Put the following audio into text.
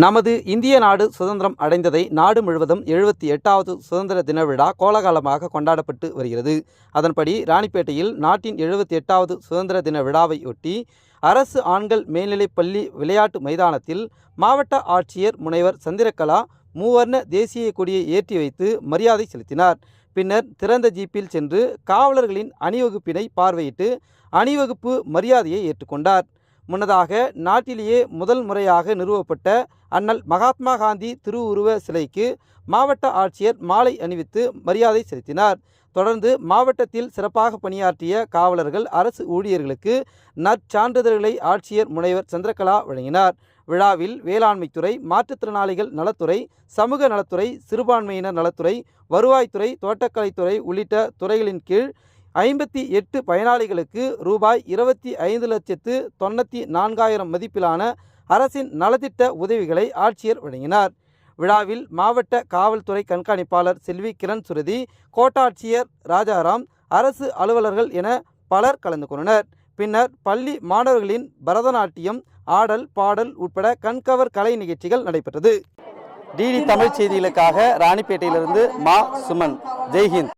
நமது இந்திய நாடு சுதந்திரம் அடைந்ததை நாடு முழுவதும் எழுபத்தி எட்டாவது சுதந்திர தின விழா கோலாகலமாக கொண்டாடப்பட்டு வருகிறது. அதன்படி ராணிப்பேட்டையில் நாட்டின் எழுபத்தி எட்டாவது சுதந்திர தின விழாவையொட்டி அரசு ஆண்கள் மேல்நிலைப் பள்ளி விளையாட்டு மைதானத்தில் மாவட்ட ஆட்சியர் முனைவர் சந்திரகலா மூவர்ண தேசிய கொடியை ஏற்றி வைத்து மரியாதை செலுத்தினார். பின்னர் திறந்த ஜீப்பில் சென்று காவலர்களின் அணிவகுப்பினை பார்வையிட்டு அணிவகுப்பு மரியாதையை ஏற்றுக்கொண்டார். முன்னதாக நாட்டிலேயே முதல் முறையாக நிறுவப்பட்ட அண்ணல் மகாத்மா காந்தி திருவுருவ சிலைக்கு மாவட்ட ஆட்சியர் மாலை அணிவித்து மரியாதை செலுத்தினார். தொடர்ந்து மாவட்டத்தில் சிறப்பாக பணியாற்றிய காவலர்கள் அரசு ஊழியர்களுக்கு நற்சான்றிதழ்களை ஆட்சியர் முனைவர் சந்திரகலா வழங்கினார். விழாவில் வேளாண்மைத்துறை மாற்றுத்திறனாளிகள் நலத்துறை சமூக நலத்துறை சிறுபான்மையினர் நலத்துறை வருவாய்த்துறை தோட்டக்கலைத்துறை உள்ளிட்ட துறைகளின் கீழ் ஐம்பத்தி எட்டு பயனாளிகளுக்கு ரூபாய் இருபத்தி ஐந்து லட்சத்து தொண்ணூற்றி நான்காயிரம் மதிப்பிலான அரசின் நலத்திட்ட உதவிகளை ஆட்சியர் வழங்கினார். விழாவில் மாவட்ட காவல்துறை கண்காணிப்பாளர் செல்வி கிரண் சுருதி கோட்டாட்சியர் ராஜாராம் அரசு அலுவலர்கள் என பலர் கலந்து கொண்டனர். பின்னர் பள்ளி மாணவர்களின் பரதநாட்டியம் ஆடல் பாடல் உட்பட கண்கவர் கலை நிகழ்ச்சிகள் நடைபெற்றது. டிடி தமிழ் செய்திகளுக்காக ராணிப்பேட்டையிலிருந்து மா சுமன். ஜெய்ஹிந்த்.